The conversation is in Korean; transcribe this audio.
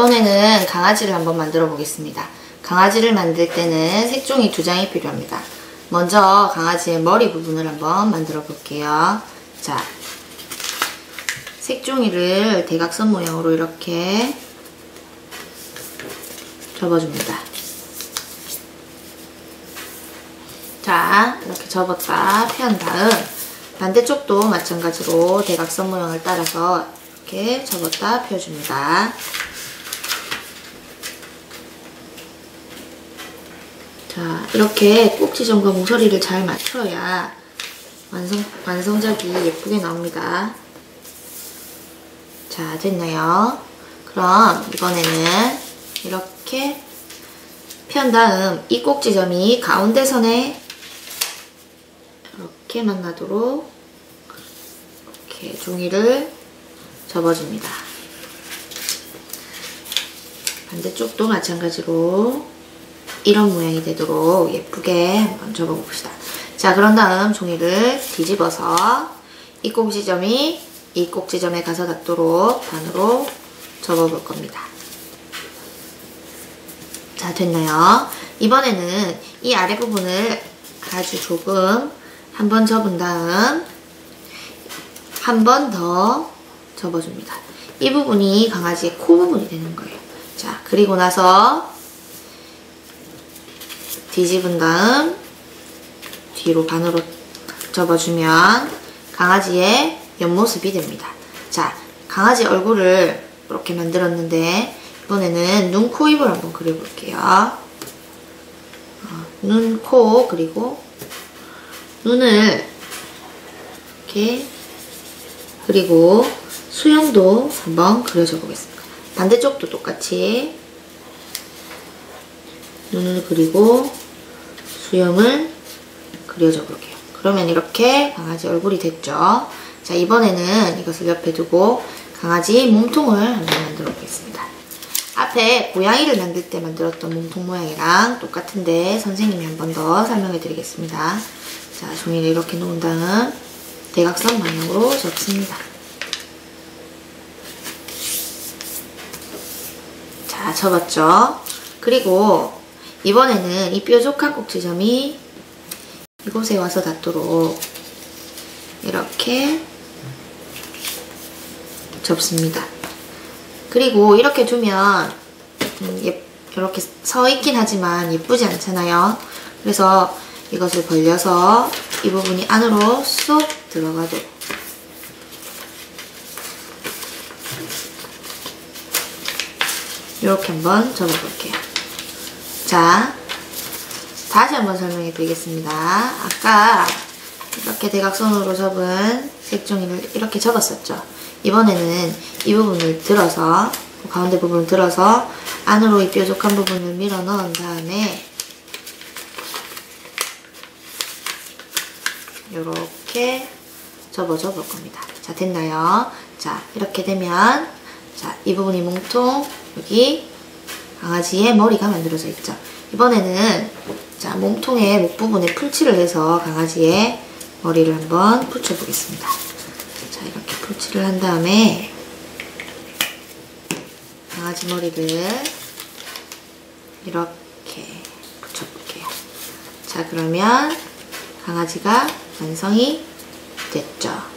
이번에는 강아지를 한번 만들어 보겠습니다. 강아지를 만들 때는 색종이 두 장이 필요합니다. 먼저 강아지의 머리 부분을 한번 만들어 볼게요. 자, 색종이를 대각선 모양으로 이렇게 접어줍니다. 자, 이렇게 접었다 편 다음 반대쪽도 마찬가지로 대각선 모양을 따라서 이렇게 접었다 펴줍니다. 자, 이렇게 꼭지점과 모서리를 잘 맞춰야 완성, 완성작이 예쁘게 나옵니다. 자, 됐나요? 그럼 이번에는 이렇게 편 다음 이 꼭지점이 가운데 선에 이렇게 만나도록 이렇게 종이를 접어줍니다. 반대쪽도 마찬가지로 이런 모양이 되도록 예쁘게 한번 접어봅시다. 자, 그런 다음 종이를 뒤집어서 이 꼭지점이 이 꼭지점에 가서 닿도록 반으로 접어볼 겁니다. 자, 됐나요? 이번에는 이 아래 부분을 아주 조금 한 번 접은 다음 한 번 더 접어줍니다. 이 부분이 강아지의 코 부분이 되는 거예요. 자, 그리고 나서 뒤집은 다음 뒤로 반으로 접어주면 강아지의 옆모습이 됩니다. 자, 강아지 얼굴을 이렇게 만들었는데 이번에는 눈, 코, 입을 한번 그려볼게요. 어, 눈, 코, 그리고 눈을 이렇게 그리고 수영도 한번 그려줘 보겠습니다. 반대쪽도 똑같이 눈을 그리고 수염을 그려줘 볼게요. 그러면 이렇게 강아지 얼굴이 됐죠. 자 이번에는 이것을 옆에 두고 강아지 몸통을 한번 만들어 보겠습니다. 앞에 고양이를 만들 때 만들었던 몸통 모양이랑 똑같은데 선생님이 한 번 더 설명해 드리겠습니다. 자 종이를 이렇게 놓은 다음 대각선 방향으로 접습니다. 자 접었죠. 그리고 이번에는 이 뾰족한 꼭지점이 이곳에 와서 닿도록 이렇게 접습니다. 그리고 이렇게 두면 음, 예, 이렇게 서 있긴 하지만 예쁘지 않잖아요. 그래서 이것을 벌려서 이 부분이 안으로 쏙 들어가도록 이렇게 한번 접어볼게요. 자, 다시 한번 설명해 드리겠습니다. 아까 이렇게 대각선으로 접은 색종이를 이렇게 접었었죠. 이번에는 이 부분을 들어서 가운데 부분을 들어서 안으로 이 뾰족한 부분을 밀어 넣은 다음에 이렇게 접어 줘 볼 겁니다. 자 됐나요? 자 이렇게 되면 자 이 부분이 몸통 여기 강아지의 머리가 만들어져 있죠. 이번에는 자 몸통의 목 부분에 풀칠을 해서 강아지의 머리를 한번 붙여보겠습니다. 자 이렇게 풀칠을 한 다음에 강아지 머리를 이렇게 붙여볼게요. 자 그러면 강아지가 완성이 됐죠.